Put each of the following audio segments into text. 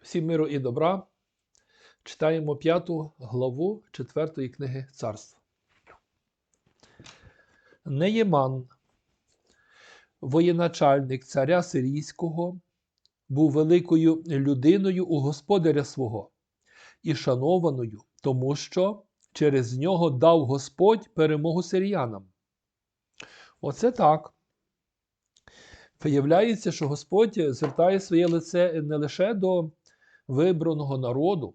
Всім миру і добра. Читаємо п'яту главу четвертої книги царств. Неєман, воєначальник царя Сирійського, був великою людиною у господаря свого і шанованою, тому що через нього дав Господь перемогу сиріянам. Оце так. Виявляється, що Господь звертає своє лице не лише до вибраного народу,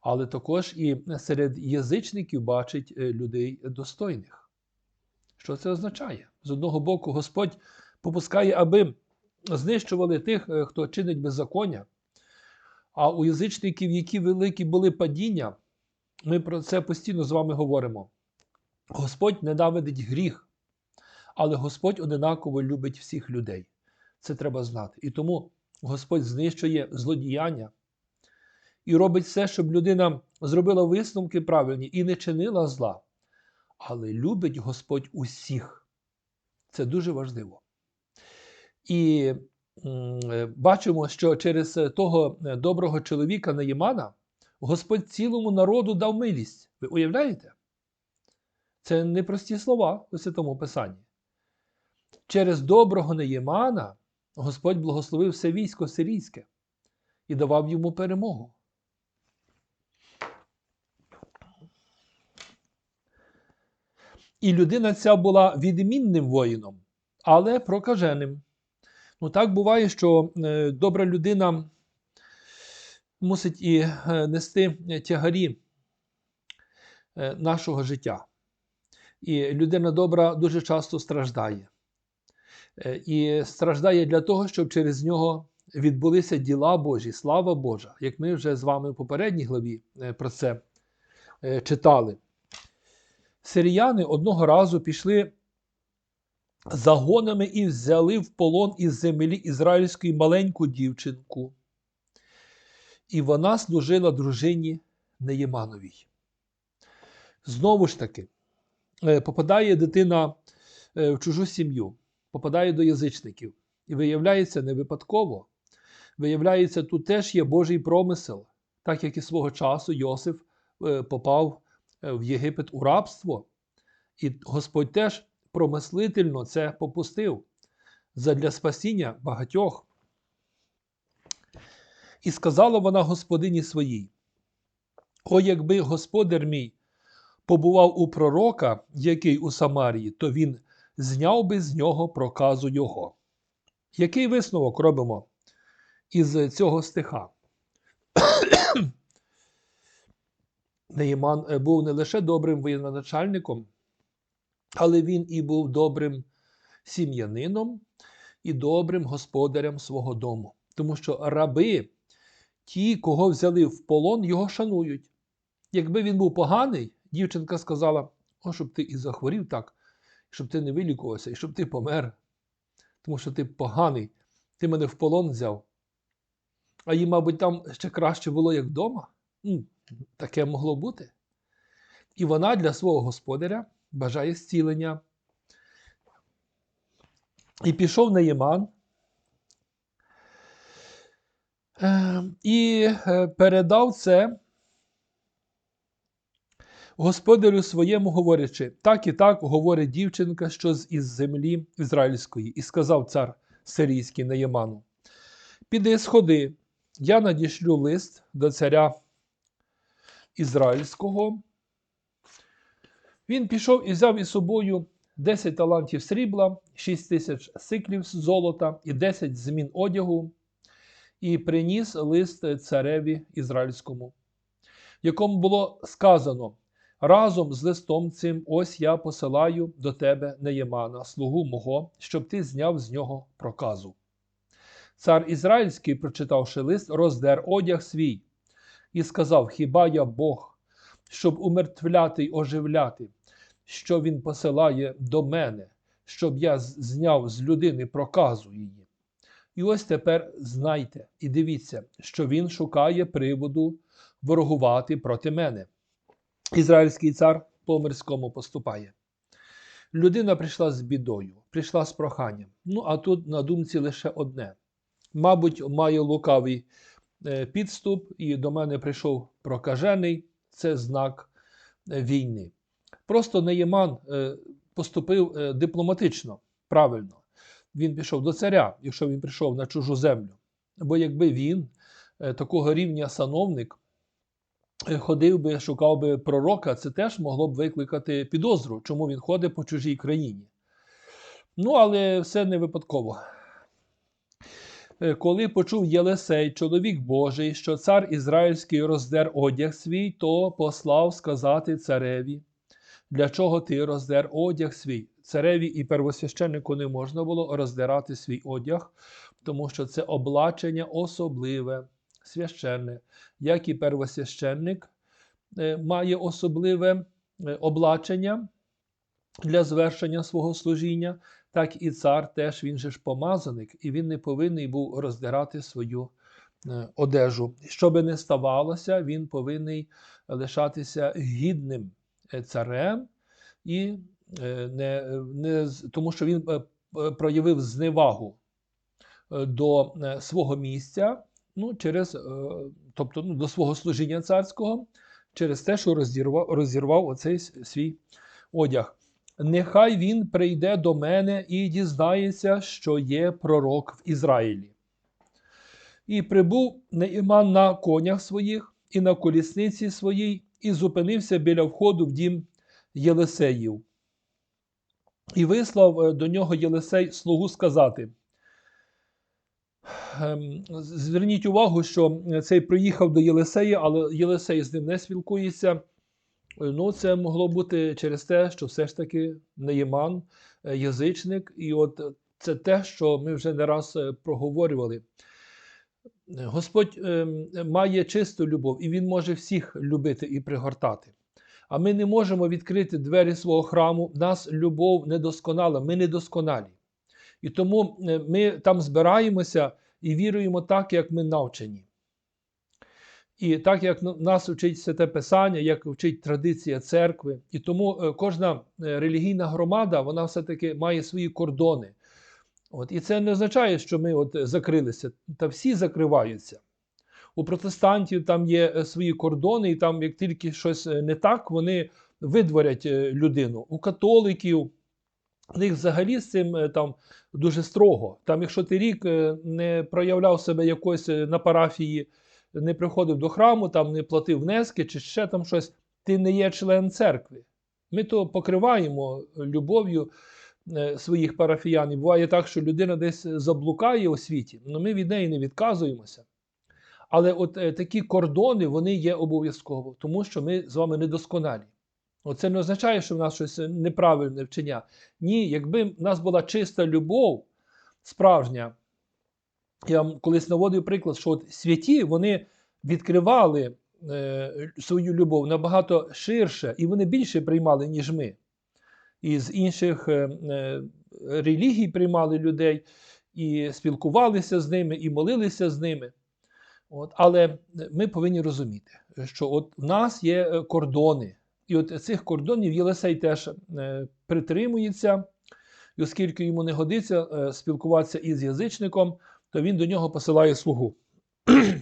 але також і серед язичників бачить е, людей достойних. Що це означає? З одного боку, Господь попускає, аби знищували тих, е, хто чинить беззаконня. А у язичників, які великі були падіння, ми про це постійно з вами говоримо. Господь ненавидить гріх, але Господь одинаково любить всіх людей. Це треба знати. І тому Господь знищує злодіяння і робить все, щоб людина зробила висновки правильні і не чинила зла. Але любить Господь усіх. Це дуже важливо. І бачимо, що через того доброго чоловіка Наїмана Господь цілому народу дав милість. Ви уявляєте? Це не прості слова у Святому Писанні. Через доброго Неємана Господь благословив все військо сирійське і давав йому перемогу. І людина ця була відмінним воїном, але прокаженим. Ну так буває, що е, добра людина мусить і е, нести тягарі е, нашого життя. І людина добра дуже часто страждає. Е, І страждає для того, щоб через нього відбулися діла Божі, слава Божа, як ми вже з вами в попередній главі е, про це е, читали. Сиріяни одного разу пішли загонами і взяли в полон із землі ізраїльської маленьку дівчинку. І вона служила дружині Неємановій. Знову ж таки, попадає дитина в чужу сім'ю, попадає до язичників. І виявляється не випадково. Виявляється, тут теж є Божий промисел, так як і свого часу Йосиф е, попав е, в Єгипет у рабство. І Господь теж промислительно це попустив задля спасіння багатьох. І сказала вона господині своїй: О, якби господар мій побував у пророка, який у Самарії, то він зняв би з нього проказу його. Який висновок робимо із цього стиха? Неїман е, був не лише добрим воєначальником, але він і був добрим сім'янином і добрим господарем свого дому. Тому що раби, ті, кого взяли в полон, його шанують. Якби він був поганий, дівчинка сказала: О, щоб ти і захворів так, щоб ти не вилікувався, і щоб ти помер. Тому що ти поганий, ти мене в полон взяв. А їй, мабуть, там ще краще було, як вдома. Таке могло бути. І вона для свого господаря бажає зцілення. І пішов Неєман е, і е, передав це господарю своєму, говорячи, так і так говорить дівчинка, що з із землі ізраїльської, і сказав цар сирійський Неєману: Піди сходи, я надішлю лист до царя ізраїльського. Він пішов і взяв із собою 10 талантів срібла, 6 тисяч сиклів золота і 10 змін одягу, і приніс лист цареві ізраїльському, в якому було сказано: разом з листом цим ось я посилаю до тебе Неємана, слугу мого, щоб ти зняв з нього проказу. Цар Ізраїльський, прочитавши лист, роздер одяг свій і сказав: Хіба я Бог, щоб умертвляти й оживляти, що він посилає до мене, щоб я зняв з людини проказу її? І ось тепер знайте і дивіться, що він шукає приводу ворогувати проти мене. Ізраїльський цар по мирському поступає. Людина прийшла з бідою, прийшла з проханням. Ну, а тут на думці лише одне. Мабуть, має лукавий е, підступ, і до мене прийшов прокажений. Це знак е, війни. Просто Неєман е, поступив дипломатично, правильно. Він пішов до царя, якщо він прийшов на чужу землю. Бо якби він, такого рівня сановник, ходив би, шукав би пророка, це теж могло б викликати підозру, чому він ходить по чужій країні. Ну, але все не випадково. Е, Коли почув Єлисей, чоловік Божий, що цар Ізраїльський роздер одяг свій, то послав сказати цареві, для чого ти роздер одяг свій? Цареві і первосвященнику не можна було роздирати свій одяг, тому що це облачення особливе, священне, як і первосвященник е, має особливе е, облачення для звершення свого служіння, так і цар теж він же ж помазаник, і він не повинен був роздирати свою е, одежу. Що би не ставалося, він повинен лишатися гідним царем, і не, не, тому що він проявив зневагу до свого місця, ну, через, е, тобто ну, до свого служіння царського, через те, що розірвав, розірвав оцей свій одяг. Нехай він прийде до мене і дізнається, що є пророк в Ізраїлі. І прибув Неїман на конях своїх і на колісниці своїй, і зупинився біля входу в дім Єлисеїв. І вислав е, до нього Єлисей слугу сказати. Ем, Зверніть увагу, що цей приїхав до Єлисея, але Єлисей з ним не спілкується. Ну, це могло бути через те, що все ж таки Неєман е, язичник, і от це те, що ми вже не раз е, проговорювали. Господь ем, має чисту любов, і Він може всіх любити і пригортати. А ми не можемо відкрити двері свого храму. Нас любов недосконала, ми недосконалі. І тому е, ми там збираємося і віруємо так, як ми навчені. І так як ну, нас вчить святе Писання, як вчить традиція церкви. І тому е, кожна е, релігійна громада вона все-таки має свої кордони. От, і це не означає, що ми от закрилися, та всі закриваються. У протестантів там є е, свої кордони, і там, як тільки щось не так, вони видворять людину. У католиків у них взагалі з цим там дуже строго. Там, якщо ти рік е, не проявляв себе якось е, на парафії, не приходив до храму, там не платив внески чи ще там щось, ти не є член церкви. Ми то покриваємо любов'ю е, своїх парафіян. І буває так, що людина десь заблукає у світі, але ми від неї не відказуємося. Але от такі кордони вони є обов'язково, тому що ми з вами недосконалі. Оце не означає, що в нас щось неправильне вчення. Ні, якби в нас була чиста любов, справжня, я вам колись наводив приклад, що от святі вони відкривали е, свою любов набагато ширше, і вони більше приймали, ніж ми. І з інших е, е, релігій приймали людей, і спілкувалися з ними, і молилися з ними. От, але ми повинні розуміти, що от в нас є е, кордони, і от цих кордонів Єлисей теж е, притримується, і оскільки йому не годиться е, спілкуватися із язичником, то він до нього посилає слугу.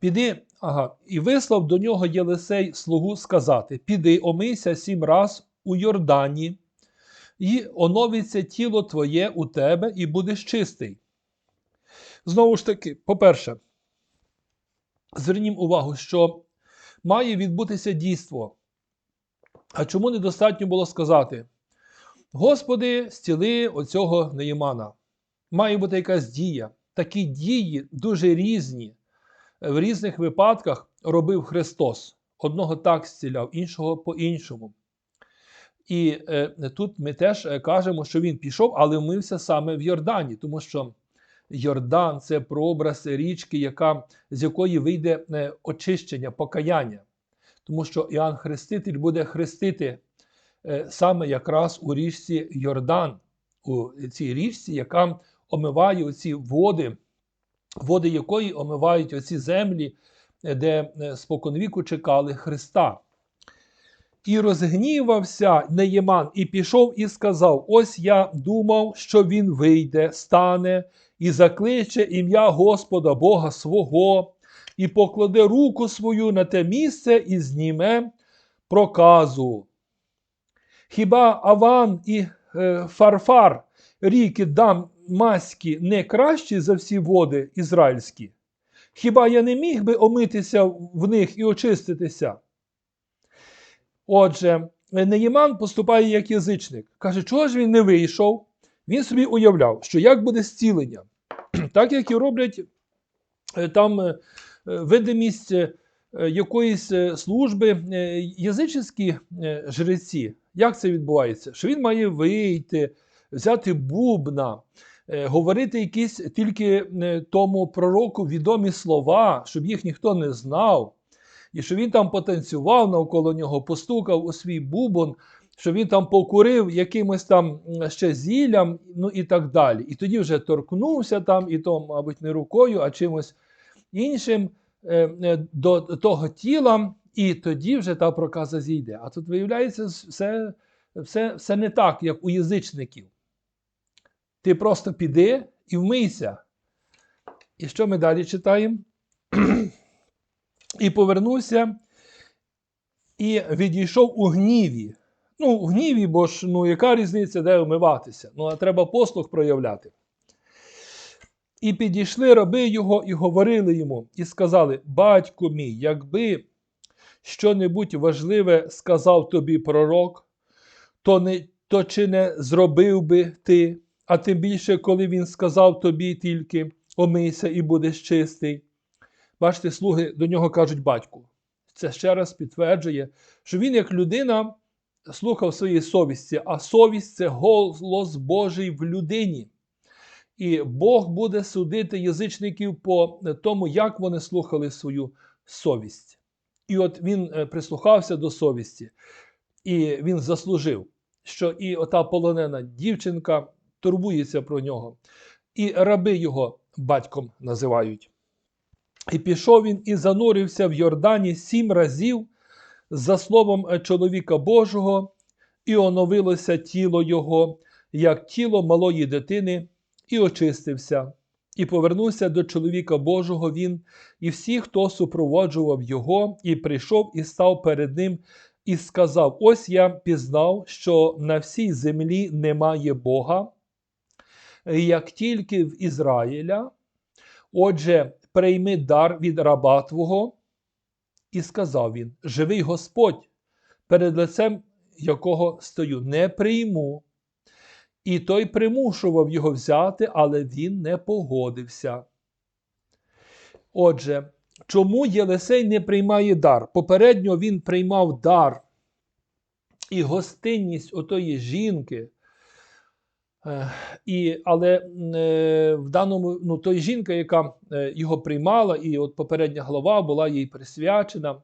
Піди, ага, і вислав до нього Єлисей слугу сказати: Піди, омийся сім раз у Йордані, і оновиться тіло твоє у тебе, і будеш чистий. Знову ж таки, по-перше, звернімо увагу, що має відбутися дійство. А чому недостатньо було сказати: Господи, зціли оцього Неїмана. Має бути якась дія. Такі дії дуже різні. В різних випадках робив Христос. Одного так зціляв, іншого по-іншому. І е, тут ми теж е, кажемо, що він пішов, але вмився саме в Йордані, тому що Йордан це прообраз річки, яка, з якої вийде е, очищення, покаяння. Тому що Іоанн Хреститель буде хрестити е, саме якраз у річці Йордан, у цій річці, яка омиває оці води, води якої омивають оці землі, е, де споконвіку чекали Христа. І розгнівався Неєман, і пішов і сказав: Ось я думав, що він вийде, стане і закличе ім'я Господа Бога свого, і покладе руку свою на те місце і зніме проказу. Хіба Аван і е, Фарфар, ріки Дамаські, не кращі за всі води ізраїльські? Хіба я не міг би омитися в них і очиститися? Отже, Неєман поступає як язичник. Каже, чого ж він не вийшов? Він собі уявляв, що як буде зцілення, так як і роблять е, там е, видимість е, якоїсь е, служби язичні жреці. Як це відбувається? Що він має вийти, взяти бубна, говорити якісь тільки тому пророку відомі слова, щоб їх ніхто не знав. І що він там потанцював навколо нього, постукав у свій бубон, що він там покурив якимось там ще зіллям, ну і так далі. І тоді вже торкнувся там, і то, мабуть, не рукою, а чимось іншим е, е, до того тіла, і тоді вже та проказа зійде. А тут виявляється, все, все, все не так, як у язичників. Ти просто піди і вмийся. І що ми далі читаємо? і повернувся і відійшов у гніві. Ну, у гніві, бо ж ну, яка різниця, де вмиватися? Ну, а треба послуг проявляти. І підійшли раби його і говорили йому, і сказали: Батько мій, якби що-небудь важливе сказав тобі пророк, то, не, то чи не зробив би ти, а тим більше, коли він сказав тобі тільки омийся і будеш чистий. Бачите, слуги до нього кажуть батьку. Це ще раз підтверджує, що він, як людина, слухав своєї совісті, а совість це голос Божий в людині. І Бог буде судити язичників по тому, як вони слухали свою совість. І от він е, прислухався до совісті, і він заслужив, що і ота полонена дівчинка турбується про нього, і раби його батьком називають. І пішов він і занурився в Йордані сім разів за словом е, чоловіка Божого, і оновилося тіло його, як тіло малої дитини, і очистився. І повернувся до чоловіка Божого він, і всі, хто супроводжував його, і прийшов і став перед ним, і сказав: Ось я пізнав, що на всій землі немає Бога, як тільки в Ізраїля. Отже, прийми дар від раба Твого. І сказав він: Живий Господь, перед лицем якого стою, не прийму. І той примушував його взяти, але він не погодився. Отже, чому Єлисей не приймає дар? Попередньо він приймав дар і гостинність отої жінки. Е, І, Але е, в даному ну, той жінка, яка е, його приймала, і от попередня глава була їй присвячена.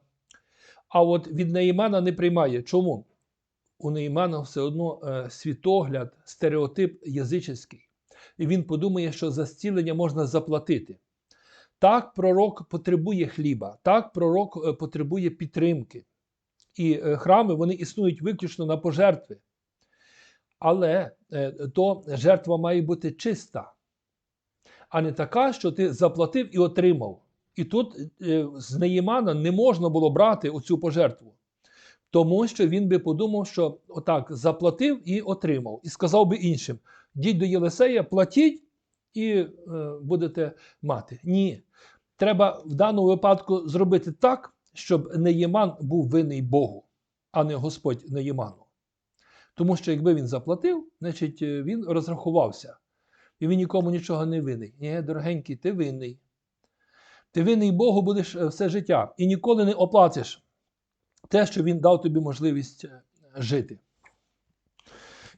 А от від Неїмана не приймає. Чому? У Неїмана все одно світогляд, стереотип язичний. І він подумає, що за зцілення можна заплатити. Так, пророк потребує хліба, так, пророк потребує підтримки. І храми вони існують виключно на пожертви. Але е, то жертва має бути чиста, а не така, що ти заплатив і отримав. І тут е, з Неїмана не можна було брати оцю пожертву, тому що він би подумав, що отак заплатив і отримав, і сказав би іншим: діть до Єлисея, платіть і е, будете мати. Ні. Треба в даному випадку зробити так, щоб Неєман був винний Богу, а не Господь Неєману. Тому що якби він заплатив, значить е, він розрахувався. І він нікому нічого не винний. Ні, дорогенький, ти винний. Ти винний Богу будеш е, все життя і ніколи не оплатиш те, що він дав тобі можливість е, жити.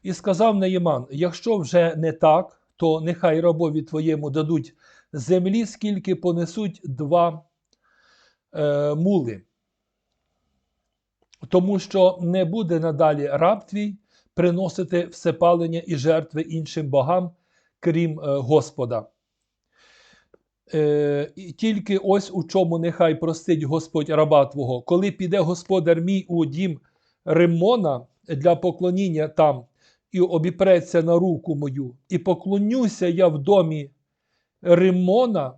І сказав Неєман: якщо вже не так, то нехай рабові твоєму дадуть землі, скільки понесуть два е, мули. Тому що не буде надалі раб твій приносити всепалення і жертви іншим богам, крім е, Господа. Е, і Тільки ось у чому нехай простить Господь раба Твого, коли піде господар мій у дім Риммона для поклоніння там, і обіпреться на руку мою, і поклонюся я в домі Риммона,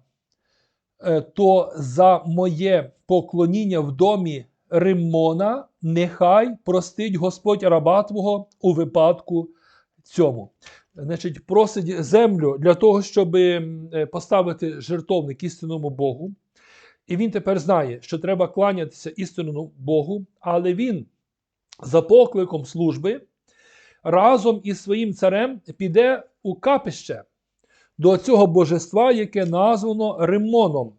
е, то за моє поклоніння в домі Риммона нехай простить Господь раба Твого у випадку цьому. Значить, просить землю для того, щоб е, поставити жертовник істинному Богу. І він тепер знає, що треба кланятися істинному Богу, але він за покликом служби разом із своїм царем піде у капище до цього божества, яке названо Римоном.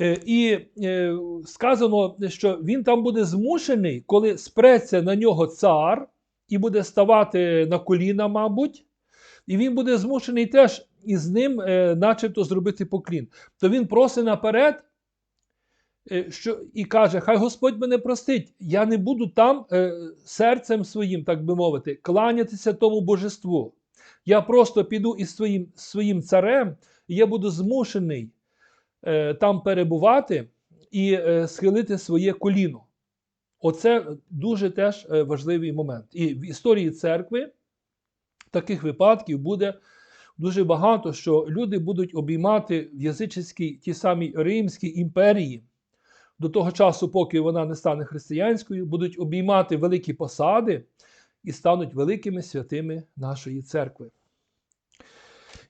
Е, І е, сказано, що він там буде змушений, коли спреться на нього цар і буде ставати на коліна, мабуть, і він буде змушений теж із ним, е, начебто, зробити поклін. То він просить наперед що, і каже: Хай Господь мене простить, я не буду там серцем своїм, так би мовити, кланятися тому божеству. Я просто піду із своїм, своїм царем, і я буду змушений там перебувати і е, схилити своє коліно. Оце дуже теж е, важливий момент. І в історії церкви таких випадків буде дуже багато, що люди будуть обіймати в язичницькій ті самі Римській імперії до того часу, поки вона не стане християнською, будуть обіймати великі посади і стануть великими святими нашої церкви.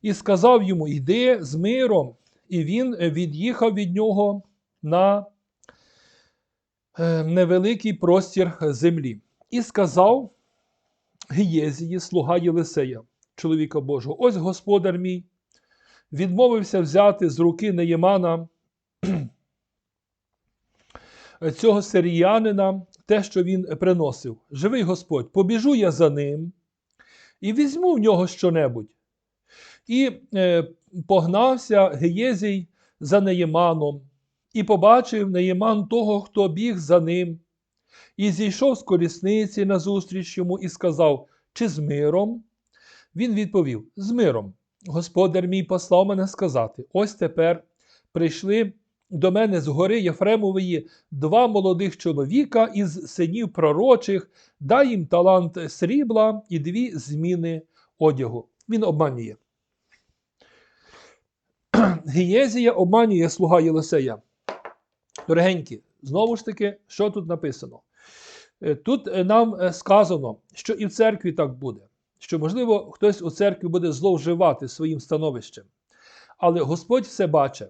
І сказав йому: Йди з миром, і він від'їхав від нього на е, невеликий простір землі. І сказав Гієзії, слуга Єлисея, чоловіка Божого, ось господар мій, відмовився взяти з руки Неємана цього сиріянина те, що він приносив. Живий Господь, побіжу я за ним і візьму в нього щонебудь. І е, погнався Геєзій за Неєманом, і побачив Неєман того, хто біг за ним, і зійшов з колісниці назустріч йому і сказав: Чи з миром? Він відповів: З миром. Господар мій послав мене сказати: ось тепер прийшли до мене з гори Єфремової два молодих чоловіка із синів пророчих, дай їм талант срібла і дві зміни одягу. Він обманює. Гієзія обманює слуга Єлисея. Дорогенькі, знову ж таки, що тут написано? Е, Тут е, нам е, сказано, що і в церкві так буде, що, можливо, хтось у церкві буде зловживати своїм становищем. Але Господь все бачить.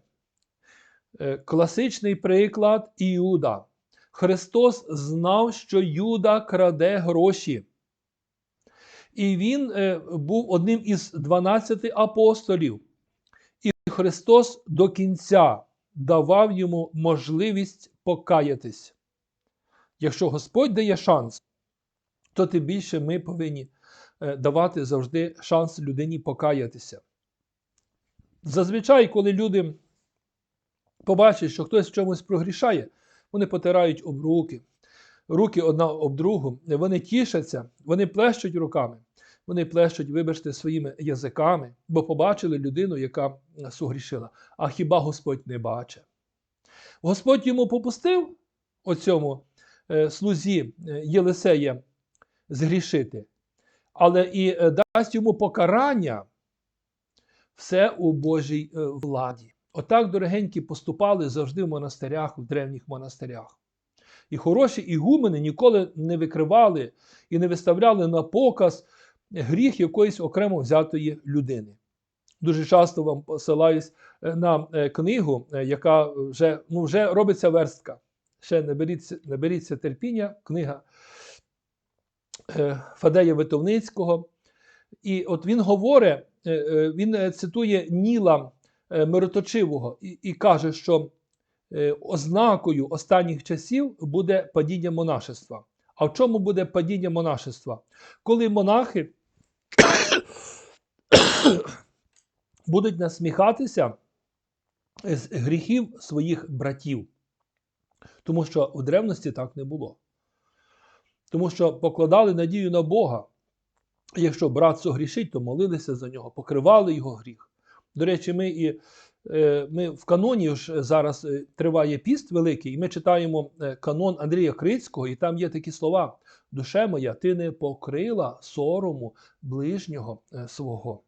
Класичний приклад Іуда. Христос знав, що Юда краде гроші. І він був одним із 12 апостолів. Христос до кінця давав йому можливість покаятись. Якщо Господь дає шанс, то тим більше ми повинні е, давати завжди шанс людині покаятися. Зазвичай, коли люди побачать, що хтось в чомусь прогрішає, вони потирають об руки, руки одна об другу, вони тішаться, вони плещуть руками, вони плещуть, вибачте, своїми язиками, бо побачили людину, яка сугрішила. А хіба Господь не бачить? Господь йому попустив оцьому е, слузі е, Єлисея згрішити, але і е, дасть йому покарання все у Божій владі. Отак, дорогенькі, поступали завжди в монастирях, в древніх монастирях. І хороші ігумени ніколи не викривали і не виставляли на показ гріх якоїсь окремо взятої людини. Дуже часто вам посилаюсь е, на е, книгу, е, яка вже ну, вже робиться верстка. Ще не беріться, терпіння, книга Фадея Витовницького. І от він говорить, він цитує Ніла Мироточивого і, і каже, що ознакою останніх часів буде падіння монашества. А в чому буде падіння монашества? Коли монахи будуть насміхатися з гріхів своїх братів. Тому що в древності так не було. Тому що покладали надію на Бога. Якщо брат согрішить, то молилися за нього, покривали його гріх. До речі, ми і е, ми в каноні ж зараз е, триває піст великий, і ми читаємо е, канон Андрія Крицького, і там є такі слова: Душе моя, ти не покрила сорому ближнього свого.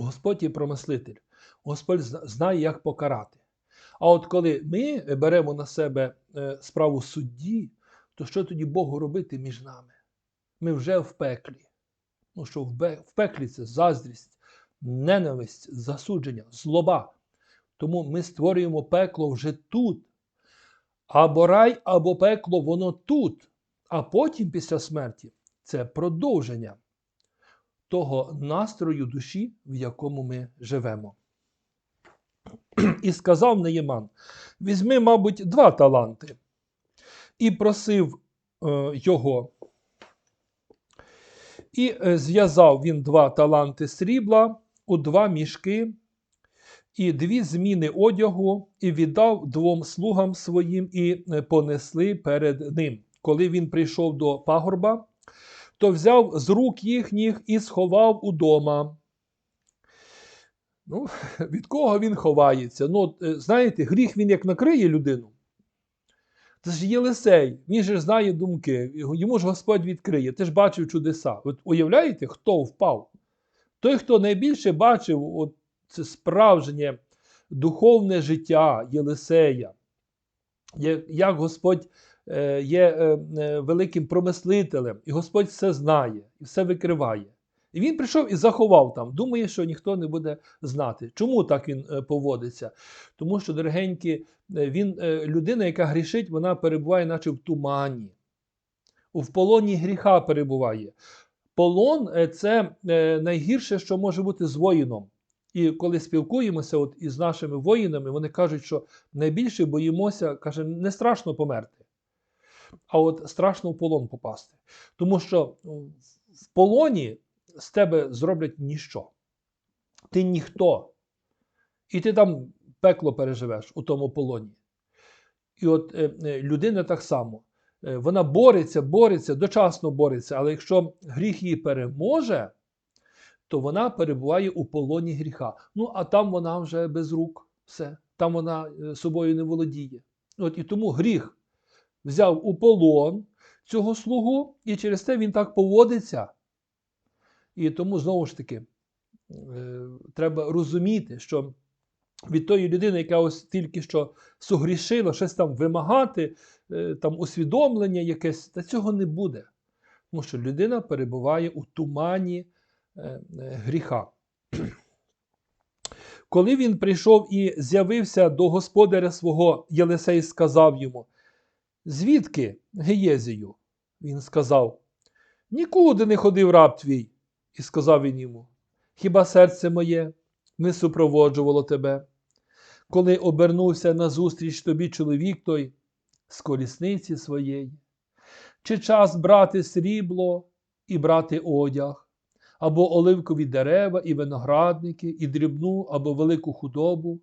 Господь є промислитель, Господь знає, як покарати. А от коли ми беремо на себе е, справу судді, то що тоді Богу робити між нами? Ми вже в пеклі. Ну що в пеклі це заздрість, ненависть, засудження, злоба. Тому ми створюємо пекло вже тут. Або рай, або пекло, воно тут. А потім, після смерті, це продовження того настрою душі, в якому ми живемо. І сказав Неєман: візьми, мабуть, два таланти. І просив е, його. І е, зв'язав він два таланти срібла у два мішки і дві зміни одягу, і віддав двом слугам своїм, і е, понесли перед ним. Коли він прийшов до пагорба, то взяв з рук їхніх і сховав удома. Ну, від кого він ховається? Ну, е, знаєте, гріх він як накриє людину. Це ж Єлисей, він же знає думки, йому ж Господь відкриє. Ти ж бачив чудеса. От уявляєте, хто впав? Той, хто найбільше бачив от це справжнє духовне життя Єлисея, як Господь є е, е, великим промислителем, і Господь все знає і все викриває. І він прийшов і заховав там, думає, що ніхто не буде знати. Чому так він е, поводиться? Тому що, дорогенькі, е, він е, людина, яка грішить, вона перебуває, наче в тумані. В полоні гріха перебуває. Полон е, це е, найгірше, що може бути з воїном. І коли спілкуємося от із нашими воїнами, вони кажуть, що найбільше боїмося, каже, не страшно померти, а от страшно в полон попасти. Тому що ну, в полоні з тебе зроблять ніщо. Ти ніхто. І ти там пекло переживеш у тому полоні. І от е, е, людина так само. Е, Вона бореться, бореться, дочасно бореться, але якщо гріх її переможе, то вона перебуває у полоні гріха. Ну, а там вона вже без рук, все. Там вона е, собою не володіє. От і тому гріх взяв у полон цього слугу, і через те він так поводиться. І тому знову ж таки е, треба розуміти, що від тої людини, яка ось тільки що сугрішила, щось там вимагати, е, там усвідомлення якесь, та цього не буде. Тому що людина перебуває у тумані е, гріха. Коли він прийшов і з'явився до господаря свого, Єлисей сказав йому: Звідки, Геєзію? Він сказав: Нікуди не ходив раб твій. І сказав він йому: Хіба серце моє не супроводжувало тебе? Коли обернувся назустріч тобі чоловік той з колісниці своєї, чи час брати срібло і брати одяг, або оливкові дерева і виноградники, і дрібну або велику худобу,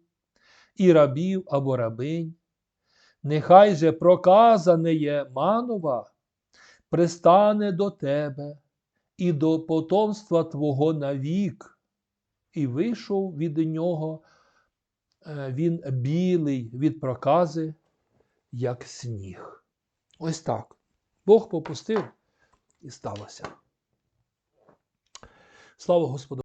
і рабів або рабинь? Нехай же проказане манова, пристане до тебе і до потомства Твого навік. І вийшов від нього е, він білий від прокази, як сніг. Ось так. Бог попустив і сталося. Слава Господу!